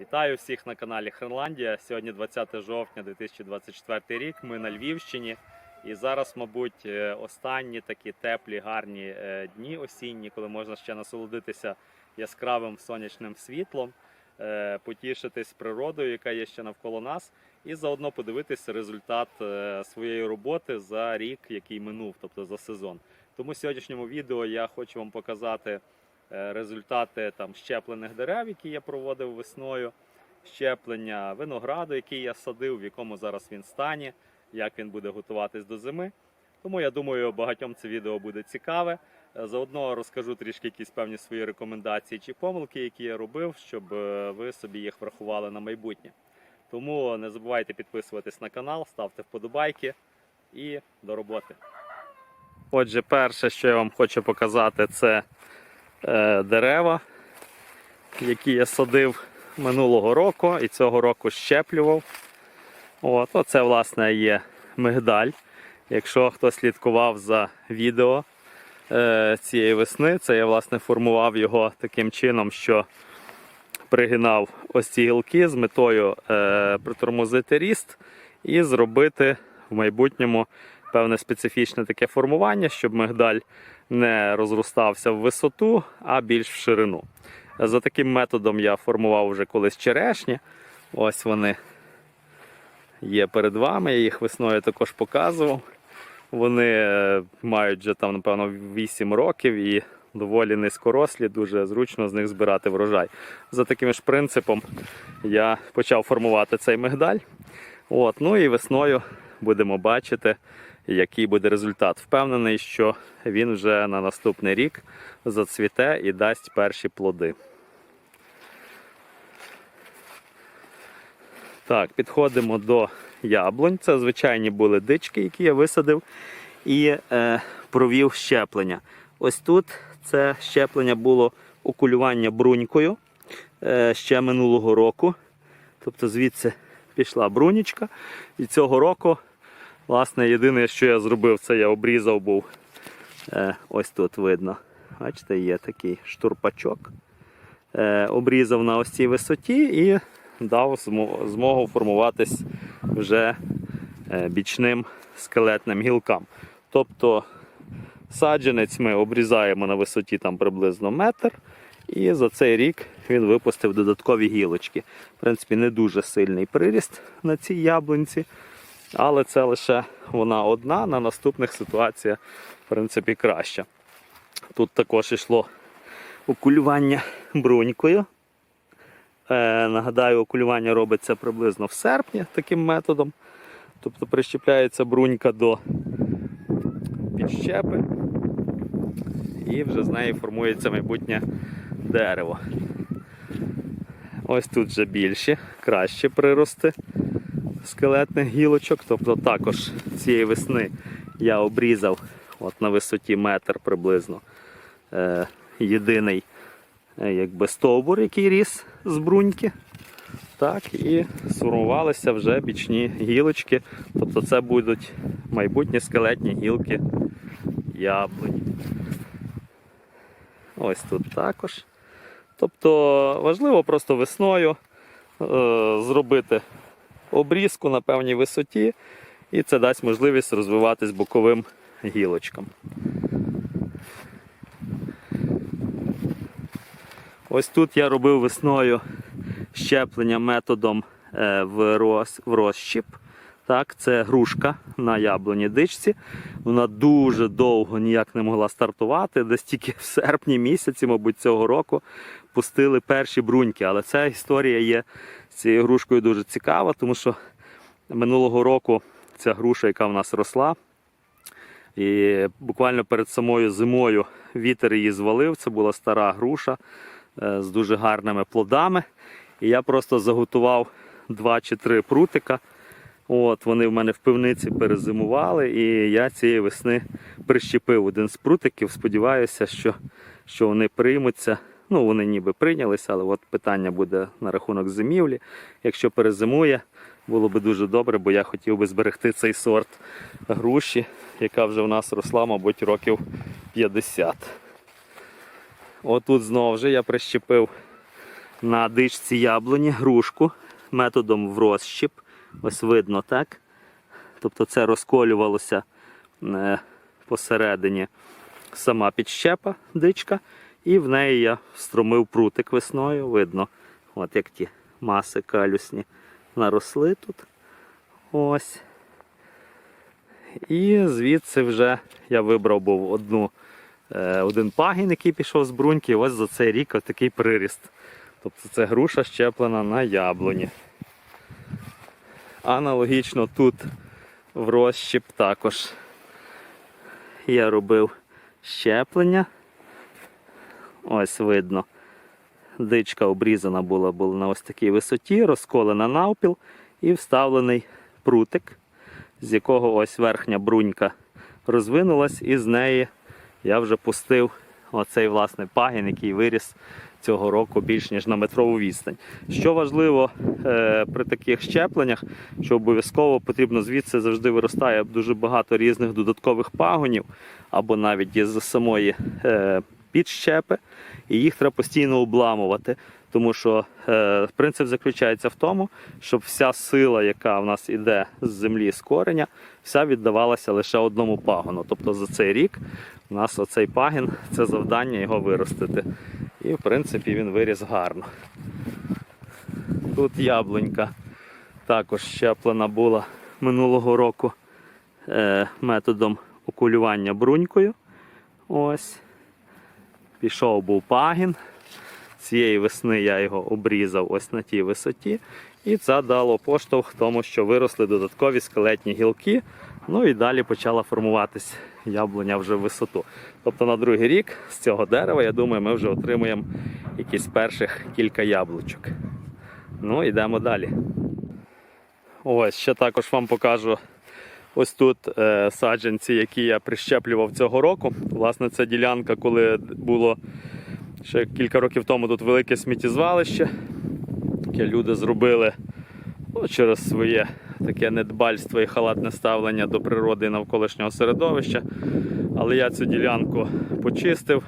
Вітаю всіх на каналі Хренландія. Сьогодні 20 жовтня 2024 рік. Ми на Львівщині. І зараз, мабуть, е, останні такі теплі, гарні е, дні осінні, коли можна ще насолодитися яскравим сонячним світлом, е, потішитись природою, яка є ще навколо нас, і заодно подивитися результат своєї роботи за рік, який минув, тобто за сезон. Тому в сьогоднішньому відео я хочу вам показати результати там щеплених дерев, які я проводив весною, щеплення винограду, який я садив, в якому зараз він стані, як він буде готуватись до зими. Тому я думаю, багатьом це відео буде цікаве. Е, Заодно розкажу трішки якісь певні свої рекомендації чи помилки, які я робив, щоб е, ви собі їх врахували на майбутнє. Тому не забувайте підписуватись на канал, ставте вподобайки і до роботи. Отже, перше, що я вам хочу показати, це е, дерева, які я садив минулого року і цього року щеплював. От, оце, власне, є мигдаль. Якщо хто слідкував за відео е, цієї весни, це я власне формував його таким чином, що пригинав ось ці гілки з метою е, притормозити ріст і зробити в майбутньому певне специфічне таке формування, щоб мигдаль не розростався в висоту, а більш в ширину. За таким методом я формував вже колись черешні. Ось вони є перед вами. Я їх весною також показував. Вони е, мають вже там, напевно, 8 років і доволі низькорослі, дуже зручно з них збирати врожай. За таким ж принципом я почав формувати цей мигдаль. От, ну і весною будемо бачити, який буде результат. Впевнений, що він вже на наступний рік зацвіте і дасть перші плоди. Так, підходимо до яблунь. Це звичайні були дички, які я висадив і е, провів щеплення. Ось тут це щеплення було окулювання брунькою е, ще минулого року. Тобто звідси пішла брунічка. І цього року, власне, єдине, що я зробив, це я обрізав був. Е, ось тут видно. Бачите, є такий штурпачок. Е, обрізав на ось цій висоті і дав змогу формуватись вже е, бічним скелетним гілкам. Тобто саджанець ми обрізаємо на висоті там приблизно метр. І за цей рік він випустив додаткові гілочки. В принципі, не дуже сильний приріст на цій яблунці, але це лише вона одна. На наступних ситуація в принципі краща. Тут також йшло окулювання брунькою. Е, нагадаю, окулювання робиться приблизно в серпні таким методом. Тобто прищепляється брунька до підщепи і вже з неї формується майбутнє дерево. Ось тут вже більші, кращі прирости скелетних гілочок. Тобто також цієї весни я обрізав от на висоті метр приблизно е, єдиний е, якби стовбур, який ріс з бруньки. Так, і сформувалися вже бічні гілочки. Тобто це будуть майбутні скелетні гілки яблунь. Ось тут також. Тобто важливо просто весною е, зробити обрізку на певній висоті, і це дасть можливість розвиватись боковим гілочкам. Ось тут я робив весною щеплення методом е, в, роз, в розщіп. Так, це грушка на яблуні дичці. Вона дуже довго ніяк не могла стартувати. Десь тільки в серпні місяці, мабуть, цього року пустили перші бруньки. Але ця історія є з цією грушкою дуже цікава, тому що минулого року ця груша, яка в нас росла, і буквально перед самою зимою вітер її звалив. Це була стара груша е, з дуже гарними плодами. І я просто заготував два чи три прутика. От, Вони в мене в пивниці перезимували, і я цієї весни прищепив один з прутиків. Сподіваюся, що, що вони приймуться. Ну, вони ніби прийнялися, але от питання буде на рахунок зимівлі. Якщо перезимує, було би дуже добре, бо я хотів би зберегти цей сорт груші, яка вже в нас росла, мабуть, років 50. Отут знову вже я прищепив на дичці яблуні грушку методом в розщіп. Ось видно, так? Тобто це розколювалося е, посередині сама підщепа, дичка, і в неї я встромив прутик весною. Видно, от як ті маси калюсні наросли тут. Ось. І звідси вже я вибрав був одну, е, один пагін, який пішов з бруньки, і ось за цей рік ось такий приріст. Тобто це груша щеплена на яблуні. Аналогічно тут в розщіп також я робив щеплення. Ось видно. Дичка обрізана була, була на ось такій висоті, розколена навпіл і вставлений прутик, з якого ось верхня брунька розвинулась, і з неї я вже пустив оцей власне пагін, який виріс цього року більш ніж на метрову відстань. Що важливо е, при таких щепленнях, що обов'язково потрібно звідси завжди виростає дуже багато різних додаткових пагонів, або навіть із самої е, підщепи, і їх треба постійно обламувати. Тому що е, принцип заключається в тому, щоб вся сила, яка в нас іде з землі з кореня, вся віддавалася лише одному пагону. Тобто за цей рік у нас оцей пагін це завдання його виростити. І в принципі він виріс гарно. Тут яблунька також щеплена була минулого року е, методом окулювання брунькою. Ось. Пішов був пагін. Цієї весни я його обрізав ось на тій висоті. І це дало поштовх тому, що виросли додаткові скелетні гілки. Ну і далі почала формуватись яблуня вже в висоту. Тобто на другий рік з цього дерева, я думаю, ми вже отримуємо якісь перших кілька яблучок. Ну, йдемо далі. Ось ще також вам покажу ось тут е, саджанці, які я прищеплював цього року. Власне, це ділянка, коли було ще кілька років тому тут велике сміттєзвалище, яке люди зробили ну, через своє таке недбальство і халатне ставлення до природи і навколишнього середовища. Але я цю ділянку почистив.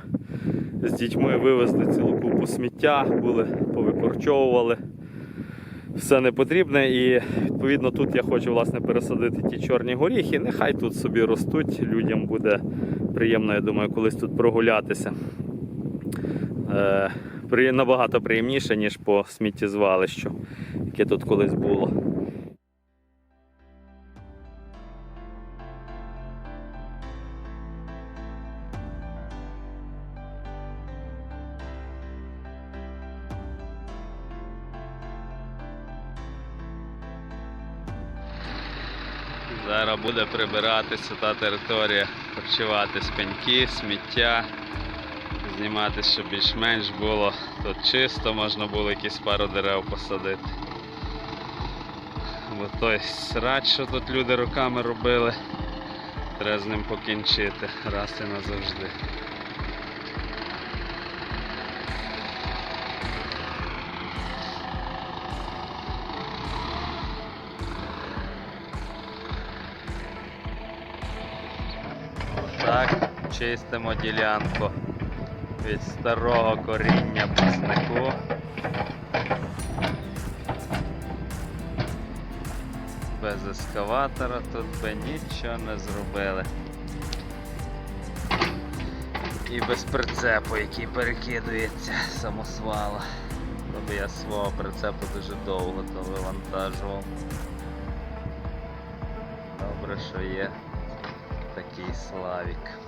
З дітьми вивезли цілу купу сміття, були, повикорчовували все не потрібне. І відповідно тут я хочу власне пересадити ті чорні горіхи. Нехай тут собі ростуть. Людям буде приємно, я думаю, колись тут прогулятися. Е, набагато приємніше, ніж по сміттєзвалищу, яке тут колись було. Зараз буде прибиратися та територія, харчувати пеньки, сміття, знімати, щоб більш-менш було тут чисто, можна було якісь пару дерев посадити. Бо той срач, що тут люди руками робили, треба з ним покінчити раз і назавжди. Чистимо ділянку від старого коріння паснику. Без ескаватора тут би нічого не зробили. І без прицепу, який перекидується самосвала. Тобто я свого прицепу дуже довго то вивантажував. Добре, що є такий Славік.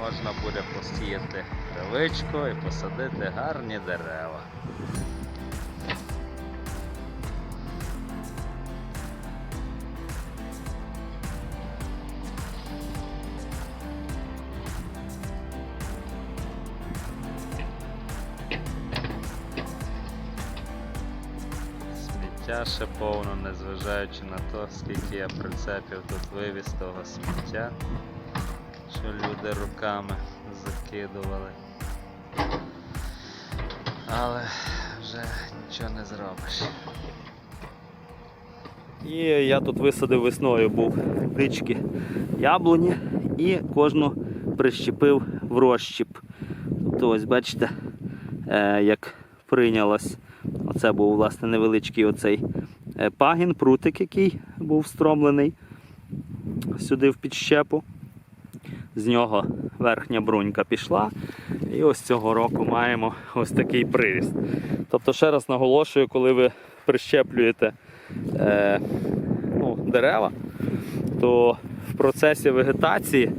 Можна буде посіяти травичку і посадити гарні дерева. Сміття ще повно, незважаючи на те, скільки я прицепів тут вивіз того сміття, люди руками закидували. Але вже нічого не зробиш. І я тут висадив весною був дички яблуні і кожну прищепив в розщіп. Тобто ось бачите, е, як прийнялось. Оце був власне невеличкий оцей е, пагін, прутик, який був встромлений сюди в підщепу. З нього верхня брунька пішла. І ось цього року маємо ось такий приріст. Тобто, ще раз наголошую, коли ви прищеплюєте е, ну, дерева, то в процесі вегетації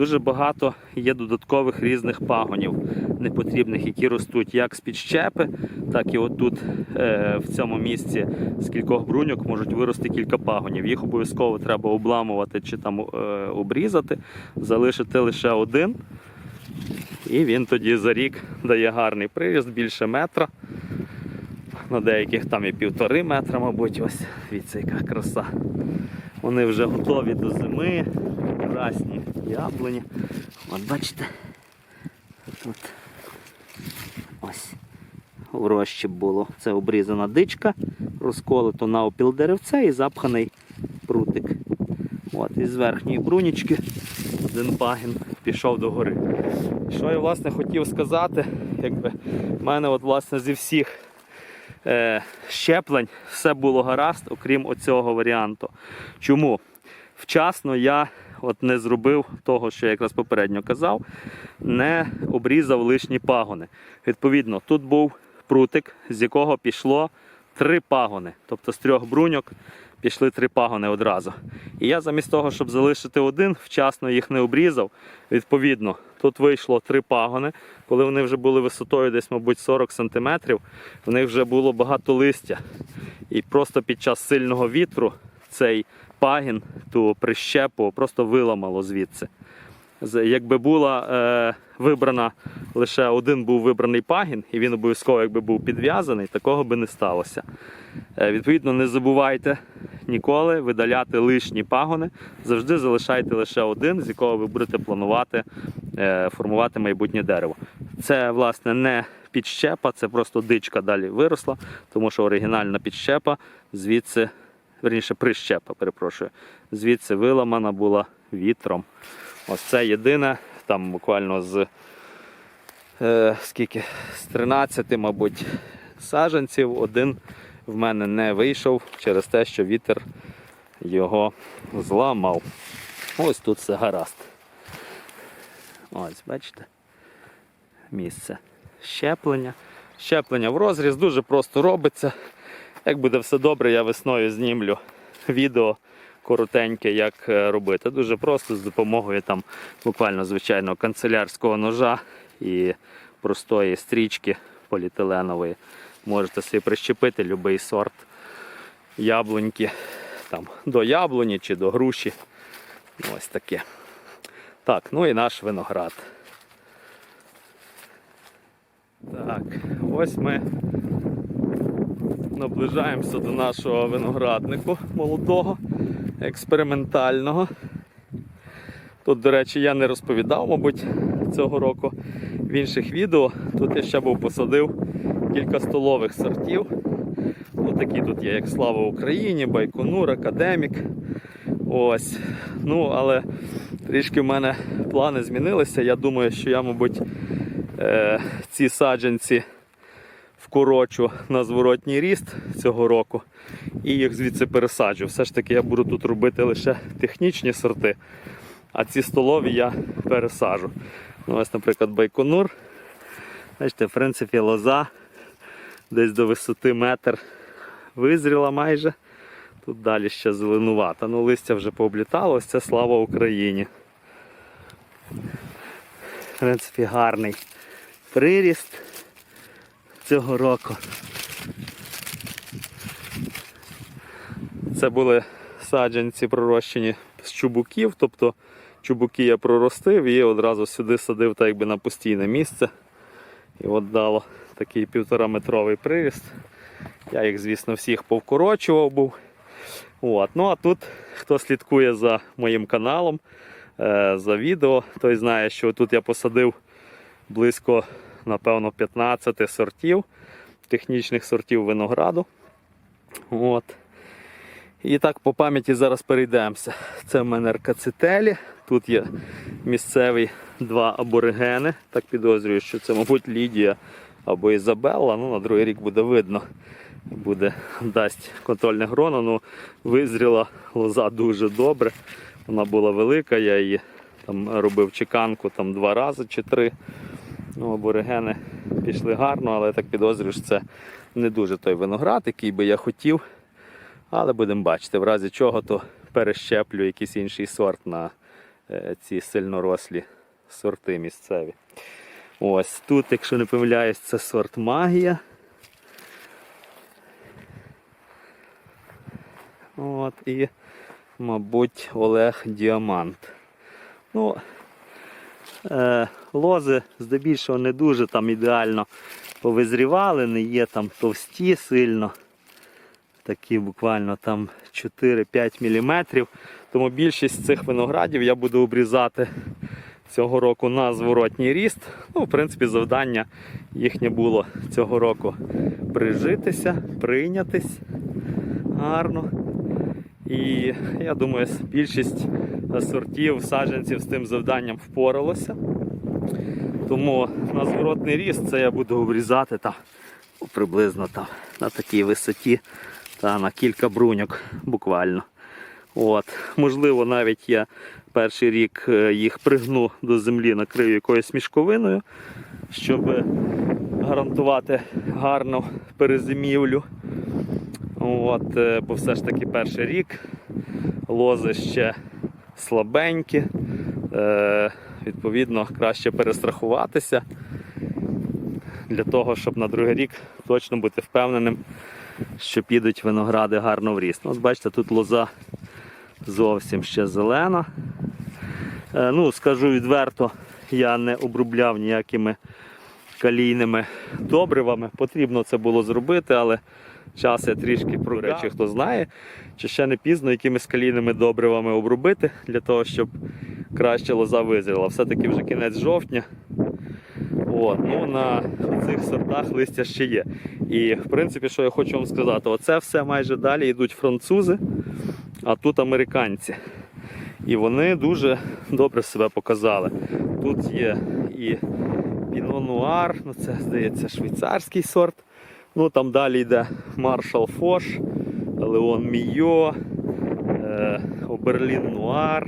дуже багато є додаткових різних пагонів непотрібних, які ростуть як з підщепи, так і отут е, в цьому місці з кількох бруньок можуть вирости кілька пагонів. Їх обов'язково треба обламувати чи там е, обрізати, залишити лише один. І він тоді за рік дає гарний приріст, більше метра. На деяких там і півтори метра, мабуть, ось дивіться, яка краса. Вони вже готові до зими, красні яблуні. От бачите, тут ось в розщіп було. Це обрізана дичка, розколото на опіл деревце і запханий прутик. От, із верхньої брунічки один пагін пішов до гори. Що я власне хотів сказати, якби в мене от, власне, зі всіх е, щеплень все було гаразд, окрім оцього варіанту. Чому? Вчасно я от не зробив того, що я якраз попередньо казав, не обрізав лишні пагони. Відповідно, тут був прутик, з якого пішло три пагони. Тобто з трьох бруньок пішли три пагони одразу. І я замість того, щоб залишити один, вчасно їх не обрізав. Відповідно, тут вийшло три пагони. Коли вони вже були висотою десь, мабуть, 40 см, в них вже було багато листя. І просто під час сильного вітру цей пагін, ту прищепу просто виламало звідси. Якби була е, вибрана лише один був вибраний пагін, і він обов'язково якби був підв'язаний, такого би не сталося. Е, відповідно, не забувайте ніколи видаляти лишні пагони. Завжди залишайте лише один, з якого ви будете планувати е, формувати майбутнє дерево. Це, власне, не підщепа, це просто дичка далі виросла, тому що оригінальна підщепа звідси, верніше, прищепа, перепрошую, звідси виламана була вітром. Ось це єдине, там буквально з е, скільки, з 13, мабуть, саджанців, один в мене не вийшов через те, що вітер його зламав. Ось тут все гаразд. Ось, бачите, місце щеплення. Щеплення в розріз дуже просто робиться. Як буде все добре, я весною знімлю відео коротеньке, як е, робити. Дуже просто з допомогою там буквально звичайного канцелярського ножа і простої стрічки поліетиленової. Можете собі прищепити будь-який сорт яблуньки там, до яблуні чи до груші. Ось таке. Так, ну і наш виноград. Так, ось ми наближаємося до нашого винограднику молодого, експериментального. Тут, до речі, я не розповідав, мабуть, цього року в інших відео. Тут я ще був посадив кілька столових сортів. Ось такі тут є, як Слава Україні, Байконур, Академік. Ось. Ну, але трішки в мене плани змінилися. Я думаю, що я, мабуть, е, ці саджанці вкорочу на зворотній ріст цього року і їх звідси пересаджу. Все ж таки я буду тут робити лише технічні сорти, а ці столові я пересажу. Ну, ось, наприклад, байконур. Бачите, в принципі, лоза десь до висоти метр визріла майже. Тут далі ще зеленувата. Ну, листя вже пооблітало, ось це слава Україні. В принципі, гарний приріст цього року. Це були саджанці пророщені з чубуків, тобто чубуки я проростив і одразу сюди садив так якби на постійне місце. І от дало такий півтораметровий приріст. Я їх, звісно, всіх повкорочував був. От. Ну а тут, хто слідкує за моїм каналом, е, за відео, той знає, що тут я посадив близько, напевно, 15 сортів, технічних сортів винограду. От. І так по пам'яті зараз перейдемося. Це в мене ркацителі. Тут є місцеві два аборигени. Так підозрюю, що це, мабуть, Лідія або Ізабелла. Ну, на другий рік буде видно. Буде дасть контрольне гроно. Ну, визріла лоза дуже добре. Вона була велика, я її там робив чеканку там два рази чи три. Ну, аборигени пішли гарно, але я так підозрюю, що це не дуже той виноград, який би я хотів. Але будемо бачити, в разі чого, то перещеплю якийсь інший сорт на е, ці сильнорослі сорти місцеві. Ось тут, якщо не помиляюсь, це сорт магія. От, і, мабуть, Олег Діамант. Ну, лози здебільшого не дуже там ідеально повизрівали, не є там товсті сильно. Такі буквально там 4-5 мм. Тому більшість цих виноградів я буду обрізати цього року на зворотній ріст. Ну, в принципі, завдання їхнє було цього року прижитися, прийнятись гарно. І я думаю, більшість сортів, саджанців з тим завданням впоралося. Тому на зворотний ріст це я буду обрізати ну, приблизно там, на такій висоті та на кілька бруньок буквально. От. Можливо, навіть я перший рік е, їх пригну до землі, накрию якоюсь мішковиною, щоб гарантувати гарну перезимівлю. От, е, бо все ж таки перший рік лози ще слабенькі. Е, відповідно, краще перестрахуватися для того, щоб на другий рік точно бути впевненим, що підуть виногради гарно в ріст. От бачите, тут лоза зовсім ще зелена. Е, ну, скажу відверто, я не обробляв ніякими калійними добривами. Потрібно це було зробити, але час я трішки про речі, хто знає, чи ще не пізно якимись калійними добривами обробити для того, щоб краще лоза визріла. Все-таки вже кінець жовтня. От, ну, на цих сортах листя ще є. І в принципі, що я хочу вам сказати, оце все майже далі йдуть французи, а тут американці. І вони дуже добре себе показали. Тут є і Піно Нуар, ну це здається швейцарський сорт. Ну там далі йде Маршал Фош, Леон Мійо, е, Оберлін Нуар.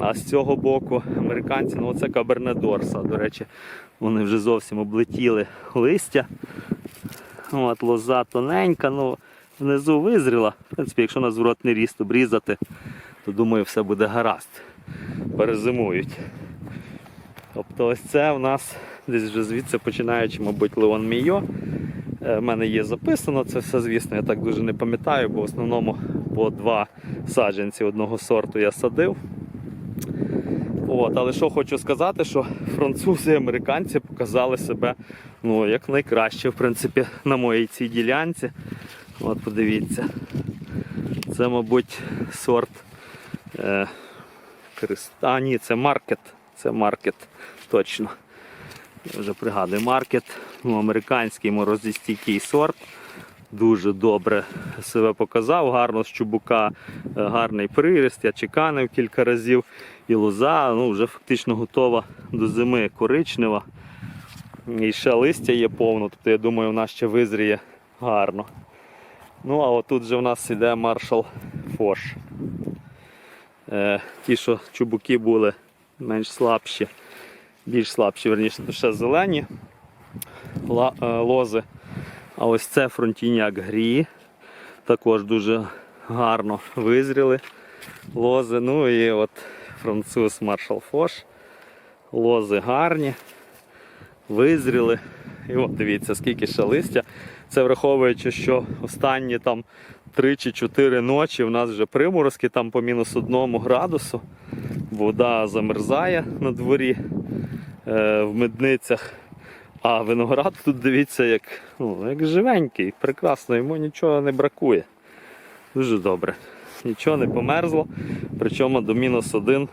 А з цього боку американці, ну це Каберне Дорса. До речі, вони вже зовсім облетіли листя. От, лоза тоненька, ну внизу визріла. В принципі, якщо на зворотний ріст обрізати, то думаю, все буде гаразд. Перезимують. Тобто ось це в нас десь вже звідси починаючи, мабуть, Леон Мійо. Е, В мене є записано це все, звісно, я так дуже не пам'ятаю, бо в основному по два саджанці одного сорту я садив. От, але що хочу сказати, що французи і американці показали себе ну, як найкраще, в принципі, на моїй цій ділянці. От подивіться. Це, мабуть, сорт. Е, Крест... А, ні, це маркет. Це маркет, точно. Я вже пригадую маркет. Ну, американський морозостійкий сорт. Дуже добре себе показав, гарно з чубука, е, гарний приріст. Я чеканив кілька разів. І лоза ну, вже фактично готова до зими коричнева. І ще листя є повно, тобто я думаю, вона ще визріє гарно. Ну, а отут же в нас іде маршал Фош. Е, ті, що чубуки були менш слабші, більш слабші, верніше, то зелені е, лози. А ось це фронтіняк грі. Також дуже гарно визріли лози. Ну і от француз Маршал Фош. Лози гарні, визріли. І от дивіться, скільки ще листя. Це враховуючи, що останні там 3 чи 4 ночі в нас вже приморозки там по мінус 1 градусу. Вода замерзає на дворі е, в медницях. А виноград тут дивіться, як, ну, як живенький, прекрасно, йому нічого не бракує. Дуже добре. Нічого не померзло, причому до мінус один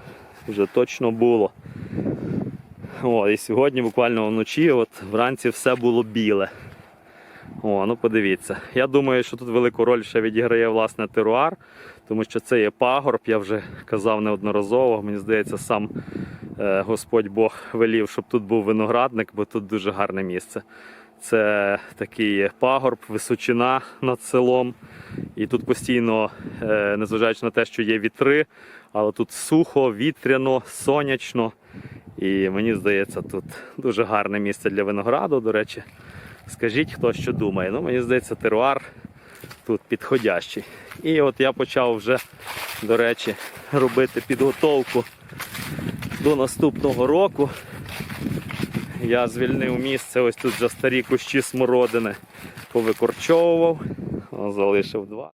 вже точно було. О, і сьогодні буквально вночі, от вранці все було біле. О, ну подивіться. Я думаю, що тут велику роль ще відіграє власне теруар, тому що це є пагорб, я вже казав неодноразово. Мені здається, сам е, Господь Бог велів, щоб тут був виноградник, бо тут дуже гарне місце. Це такий пагорб, височина над селом. І тут постійно, е, незважаючи на те, що є вітри, але тут сухо, вітряно, сонячно. І мені здається, тут дуже гарне місце для винограду. До речі, скажіть, хто що думає. Ну, мені здається, теруар тут підходящий. І от я почав вже, до речі, робити підготовку до наступного року. Я звільнив місце, ось тут вже старі кущі смородини повикорчовував, залишив два.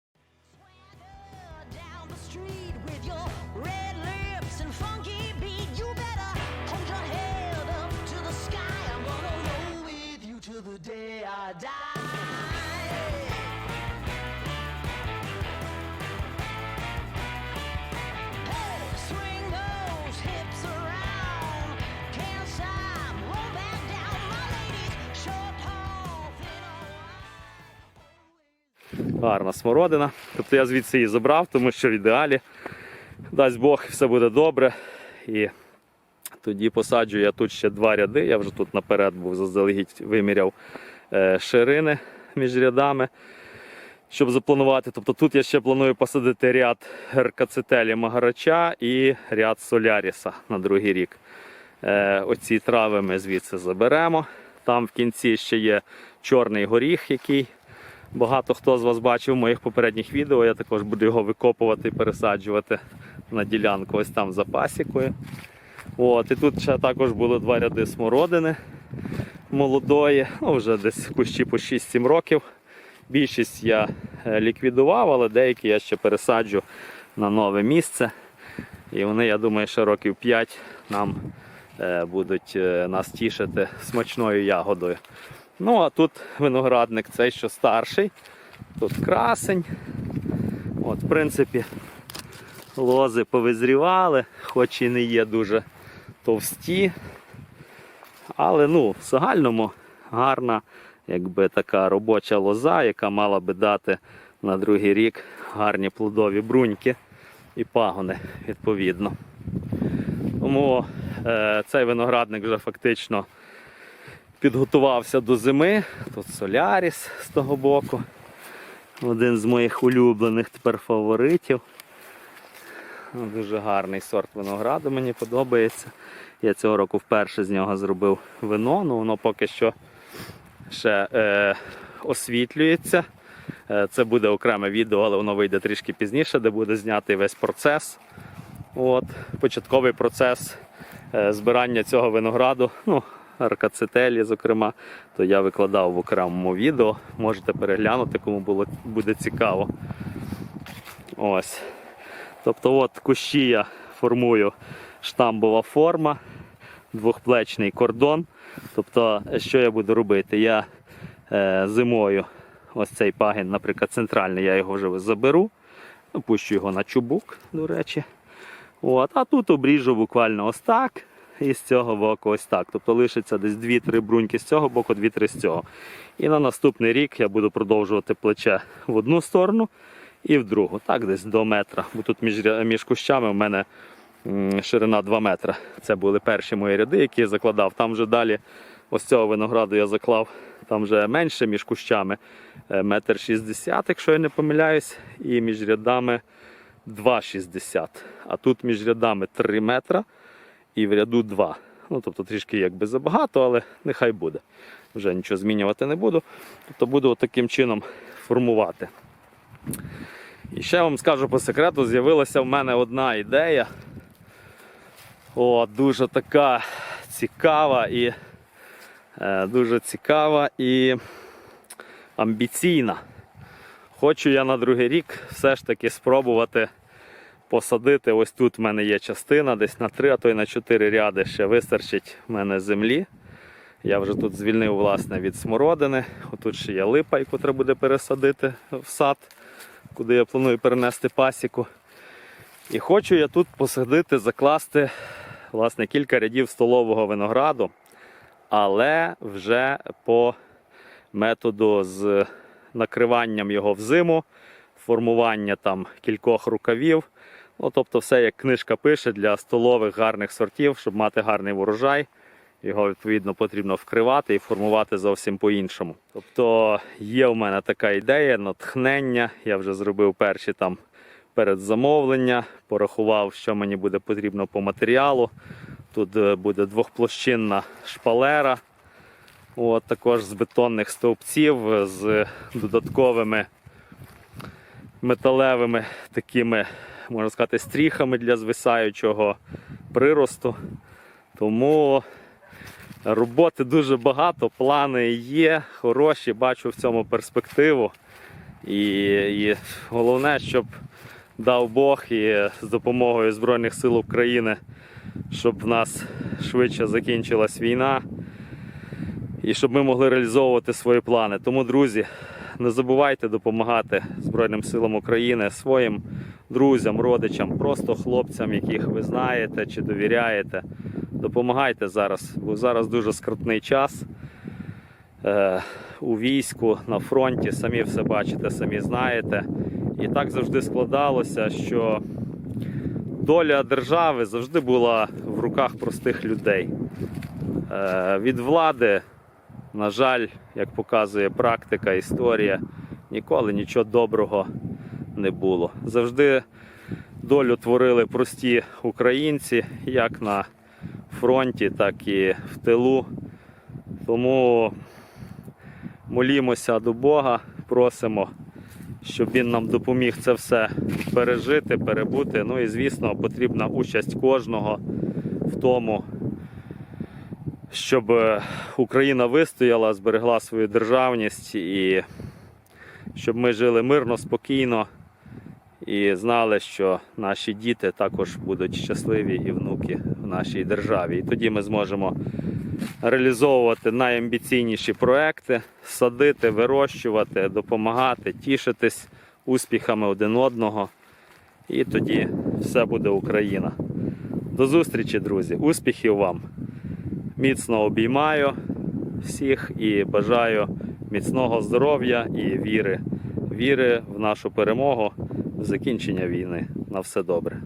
Гарна смородина. Тобто я звідси її забрав, тому що в ідеалі. Дасть Бог, все буде добре. І тоді посаджу я тут ще два ряди. Я вже тут наперед був заздалегідь виміряв ширини між рядами, щоб запланувати. Тобто тут я ще планую посадити ряд ркацетелі Магарача і ряд Соляріса на другий рік. Е, оці трави ми звідси заберемо. Там в кінці ще є чорний горіх, який багато хто з вас бачив в моїх попередніх відео. Я також буду його викопувати і пересаджувати на ділянку ось там за пасікою. От, і тут ще також було два ряди смородини молодої, ну вже десь кущі по 6-7 років. Більшість я е, ліквідував, але деякі я ще пересаджу на нове місце. І вони, я думаю, ще років 5 нам е, будуть е, нас тішити смачною ягодою. Ну, а тут виноградник цей, що старший. Тут красень. От, в принципі, лози повизрівали, хоч і не є дуже товсті. Але ну, в загальному гарна якби така робоча лоза, яка мала би дати на другий рік гарні плодові бруньки і пагони відповідно. Тому е, цей виноградник вже фактично підготувався до зими. Тут Соляріс з того боку. Один з моїх улюблених тепер фаворитів. Дуже гарний сорт винограду, мені подобається. Я цього року вперше з нього зробив вино, ну воно поки що ще е, освітлюється. Е, це буде окреме відео, але воно вийде трішки пізніше, де буде знятий весь процес. От, початковий процес е, збирання цього винограду, ну, аркацетелі, зокрема, то я викладав в окремому відео. Можете переглянути, кому було, буде цікаво. Ось. Тобто, от кущі я формую штамбова форма, двохплечний кордон. Тобто, що я буду робити? Я е, зимою ось цей пагін, наприклад, центральний, я його вже заберу, пущу його на чубук, до речі. От, а тут обріжу буквально ось так. І з цього боку ось так. Тобто лишиться десь 2-3 бруньки з цього боку, 2-3 з цього. І на наступний рік я буду продовжувати плече в одну сторону і в другу. Так, десь до метра. Бо тут між, між кущами в мене ширина 2 метри. Це були перші мої ряди, які я закладав. Там вже далі ось цього винограду я заклав. Там вже менше між кущами. е, Метр шістдесят, якщо я не помиляюсь, і між рядами 2,60. А тут між рядами 3 метра і в ряду 2. Ну, тобто трішки якби забагато, але нехай буде. Вже нічого змінювати не буду. Тобто буду таким чином формувати. І ще вам скажу по секрету, з'явилася в мене одна ідея. О, дуже така цікава і е, дуже цікава і амбіційна. Хочу я на другий рік все ж таки спробувати посадити. Ось тут в мене є частина, десь на 3, а то й на 4 ряди ще вистачить в мене землі. Я вже тут звільнив власне від смородини. Отут ще є липа, яку треба буде пересадити в сад, куди я планую перенести пасіку. І хочу я тут посадити, закласти власне кілька рядів столового винограду, але вже по методу з накриванням його взиму, формування там кількох рукавів. Ну, тобто, все, як книжка пише, для столових гарних сортів, щоб мати гарний урожай. Його відповідно потрібно вкривати і формувати зовсім по-іншому. Тобто є в мене така ідея, натхнення. Я вже зробив перші там передзамовлення, порахував, що мені буде потрібно по матеріалу. Тут е, буде двохплощинна шпалера, От, також з бетонних стовпців, е, з додатковими металевими такими, можна сказати, стріхами для звисаючого приросту. Тому роботи дуже багато, плани є, хороші, бачу в цьому перспективу. І, і головне, щоб дав Бог і з допомогою Збройних сил України, щоб в нас швидше закінчилась війна і щоб ми могли реалізовувати свої плани. Тому, друзі, не забувайте допомагати Збройним силам України своїм друзям, родичам, просто хлопцям, яких ви знаєте чи довіряєте. Допомагайте зараз, бо зараз дуже скрутний час. Е, у війську на фронті, самі все бачите, самі знаєте. І так завжди складалося, що доля держави завжди була в руках простих людей. Е, від влади, на жаль, як показує практика, історія, ніколи нічого доброго не було. Завжди долю творили прості українці, як на фронті, так і в тилу. Тому молімося до Бога, просимо, щоб Він нам допоміг це все пережити, перебути. Ну і звісно, потрібна участь кожного в тому, щоб е, Україна вистояла, зберегла свою державність і щоб ми жили мирно, спокійно і знали, що наші діти також будуть щасливі і внуки в нашій державі. І тоді ми зможемо реалізовувати найамбіційніші проекти, садити, вирощувати, допомагати, тішитись успіхами один одного. І тоді все буде Україна. До зустрічі, друзі! Успіхів вам! Міцно обіймаю всіх і бажаю міцного здоров'я і віри. Віри в нашу перемогу, в закінчення війни. На все добре.